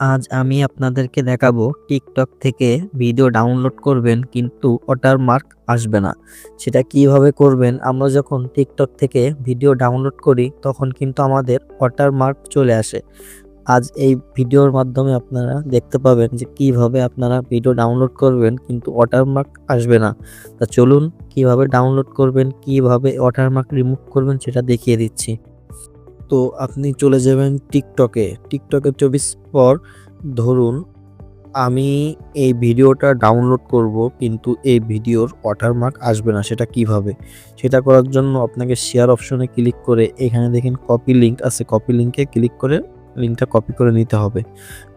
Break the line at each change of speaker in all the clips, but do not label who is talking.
আজ আমি আপনাদেরকে দেখাবো টিকটক থেকে ভিডিও ডাউনলোড করবেন, কিন্তু ওয়াটারমার্ক আসবে না। সেটা কীভাবে করবেন? আমরা যখন টিকটক থেকে ভিডিও ডাউনলোড করি, তখন কিন্তু আমাদের ওয়াটারমার্ক চলে আসে। আজ এই ভিডিওর মাধ্যমে আপনারা দেখতে পাবেন যে কীভাবে আপনারা ভিডিও ডাউনলোড করবেন, কিন্তু ওয়াটারমার্ক আসবে না। তা চলুন, কীভাবে ডাউনলোড করবেন, কীভাবে ওয়াটারমার্ক রিমুভ করবেন, সেটা দেখিয়ে দিচ্ছি। তো আপনি চলে যাবেন টিকটকে। টিকটকে চব্বিশ পর ধরুন আমি এই ভিডিওটা ডাউনলোড করব কিন্তু এই ভিডিওর ওয়াটারমার্ক আসবে না, সেটা কীভাবে? সেটা করার জন্য আপনাকে শেয়ার অপশনে ক্লিক করে এখানে দেখেন কপি লিংক আছে। কপি লিংকে ক্লিক করে লিঙ্কটা কপি করে নিতে হবে।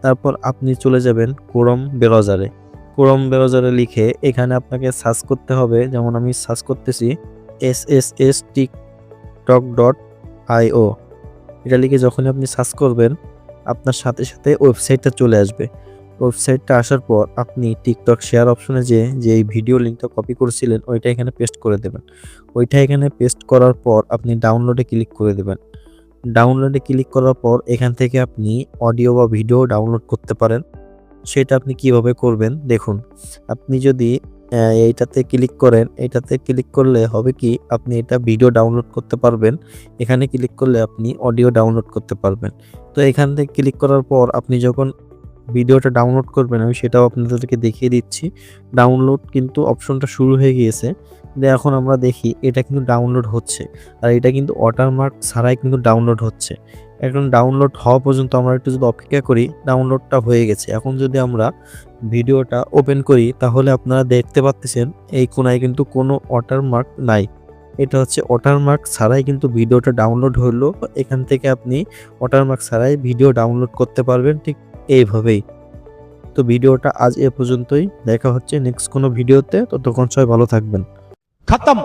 তারপর আপনি চলে যাবেন ক্রোম ব্রাউজারে ক্রোম ব্রাউজারে লিখে এখানে আপনাকে সার্চ করতে হবে। যেমন আমি সার্চ করতেছি S S S TikTok dot I O এটা লিখে যখনই আপনি সার্চ করবেন, আপনার সাথে সাথে ওয়েবসাইটটা চলে আসবে। ওয়েবসাইটটা আসার পর আপনি টিকটক শেয়ার অপশনে যে যে এই ভিডিও লিঙ্কটা কপি করেছিলেন, ওইটা এখানে পেস্ট করে দেবেন। ওইটা এখানে পেস্ট করার পর আপনি ডাউনলোডে ক্লিক করে দেবেন। ডাউনলোডে ক্লিক করার পর এখান থেকে আপনি অডিও বা ভিডিও ডাউনলোড করতে পারেন। সেটা আপনি কীভাবে করবেন? দেখুন, আপনি যদি এইটাতে ক্লিক করেন। এইটাতে ক্লিক করলে হবে কি, আপনি এটা ভিডিও ডাউনলোড করতে পারবেন। এখানে ক্লিক করলে আপনি অডিও ডাউনলোড করতে পারবেন। তো এখান থেকে ক্লিক করার পর আপনি যখন ভিডিওটা ডাউনলোড করবেন, আমি সেটাও আপনাদেরকে দেখিয়ে দিচ্ছি। ডাউনলোড কিন্তু অপশনটা শুরু হয়ে গিয়েছে। এখন আমরা দেখি এটা কিন্তু ডাউনলোড হচ্ছে। আর এটা কিন্তু ওয়াটারমার্ক ছাড়াই কিন্তু ডাউনলোড হচ্ছে। এখন ডাউনলোড হওয়া পর্যন্ত আমরা একটু যদি অপেক্ষা করি ডাউনলোডটা হয়ে গেছে। এখন যদি আমরা ভিডিওটা ওপেন করি, তাহলে আপনারা দেখতে পাচ্ছেন এই কোনায় কিন্তু কোনো ওয়াটারমার্ক নাই। এটা হচ্ছে ওয়াটারমার্ক ছাড়াই কিন্তু ভিডিওটা ডাউনলোড হলো। এখান থেকে আপনি ওয়াটারমার্ক ছাড়াই ভিডিও ডাউনলোড করতে পারবেন ঠিক এইভাবেই। তো ভিডিওটা আজ এ পর্যন্তই। দেখা হচ্ছে নেক্সট কোনো ভিডিওতে। ততক্ষণ সবাই ভালো থাকবেন।
খতম!